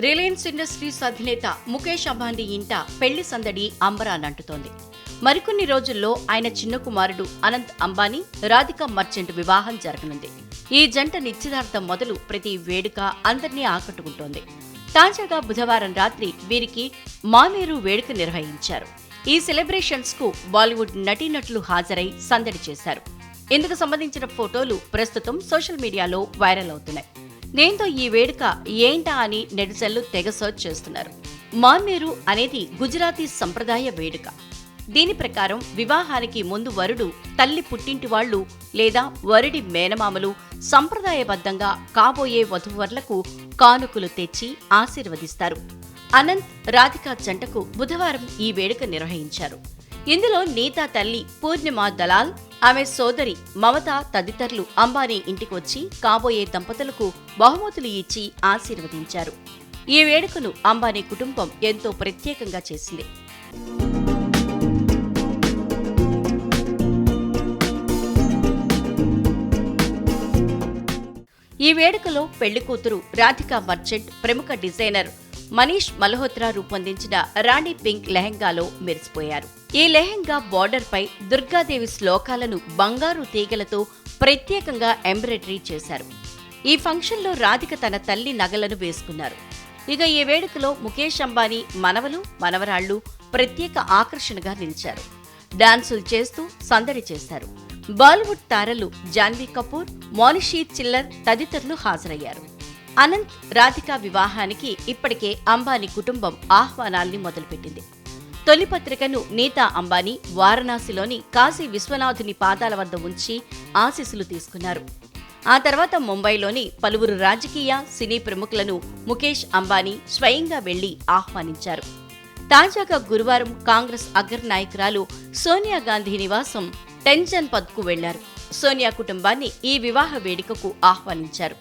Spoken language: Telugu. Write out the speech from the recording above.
రిలయన్స్ ఇండస్ట్రీస్ అధినేత ముఖేష్ అంబానీ ఇంట పెళ్ళి సందడి అంబరానంటుతోంది. మరికొన్ని రోజుల్లో ఆయన చిన్న కుమారుడు అనంత్ అంబానీ రాధిక మర్చెంట్ వివాహం జరగనుంది. ఈ జంట నిశ్చితార్థం మొదలు ప్రతి వేడుక అందరినీ ఆకట్టుకుంటోంది. తాజాగా బుధవారం రాత్రి వీరికి మామేరు వేడుక నిర్వహించారు. ఈ సెలబ్రేషన్స్కు బాలీవుడ్ నటీనటులు హాజరై సందడి చేశారు. ఇందుకు సంబంధించిన ఫోటోలు ప్రస్తుతం సోషల్ మీడియాలో వైరల్ అవుతున్నాయి. దీంతో ఈ వేడుక ఏంటా అని నెటిజన్లు తెగ సర్చ్ చేస్తున్నారు. మామేరు అనేది గుజరాతీ సంప్రదాయ వేడుక. దీని ప్రకారం వివాహానికి ముందు వరుడు తల్లి పుట్టింటి వాళ్ళు లేదా వరుడి మేనమామలు సంప్రదాయబద్ధంగా కాబోయే వధువరులకు కానుకలు తెచ్చి ఆశీర్వదిస్తారు. అనంత్ రాధికా జంటకు బుధవారం ఈ వేడుక నిర్వహించారు. ఇందులో నీతా తల్లి పూర్ణిమ దలాల్ ఆమె సోదరి మమత తదితరులు అంబానీ ఇంటికి వచ్చి కాబోయే దంపతులకు బహుమతులు ఇచ్చి ఆశీర్వదించారు. ఈ వేడుకను అంబానీ కుటుంబం ఎంతో ప్రత్యేకంగా చేసింది. ఈ వేడుకలో పెళ్ళి కూతురు రాధికా మర్చెంట్ ప్రముఖ డిజైనర్ మనీష్ మల్హోత్రా రూపొందించిన రాణి పింక్ లెహెంగాలో మెరిసిపోయారు. ఈ లెహెంగా బార్డర్ పై దుర్గాదేవి శ్లోకాలను బంగారు తీగలతో ప్రత్యేకంగా ఎంబ్రాయిడరీ చేశారు. ఈ ఫంక్షన్లో రాధిక తన తల్లి నగలను వేసుకున్నారు. ఇక ఈ వేడుకలో ముఖేష్ అంబానీ మనవలు మనవరాళ్ళు ప్రత్యేక ఆకర్షణగా నిలిచారు. డాన్సులు చేస్తూ సందడి చేశారు. బాలీవుడ్ తారలు జాన్వీ కపూర్ మోనిషీ చిల్లర్ తదితరులు హాజరయ్యారు. అనంత్ రాధిక వివాహానికి ఇప్పటికే అంబానీ కుటుంబం ఆహ్వానాల్ని మొదలుపెట్టింది. తొలి పత్రికను నీతా అంబానీ వారణాసిలోని కాశీ విశ్వనాథుని పాదాల వద్ద ఉంచి ఆశీస్సులు తీసుకున్నారు. ఆ తర్వాత ముంబైలోని పలువురు రాజకీయ సినీ ప్రముఖులను ముఖేష్ అంబానీ స్వయంగా వెళ్ళి ఆహ్వానించారు. తాజాగా గురువారం కాంగ్రెస్ అగ్రనాయకురాలు సోనియా గాంధీ నివాసం టెన్జన్పద్కు వెళ్ళారు. సోనియా కుటుంబాన్ని ఈ వివాహ వేడుకకు ఆహ్వానించారు.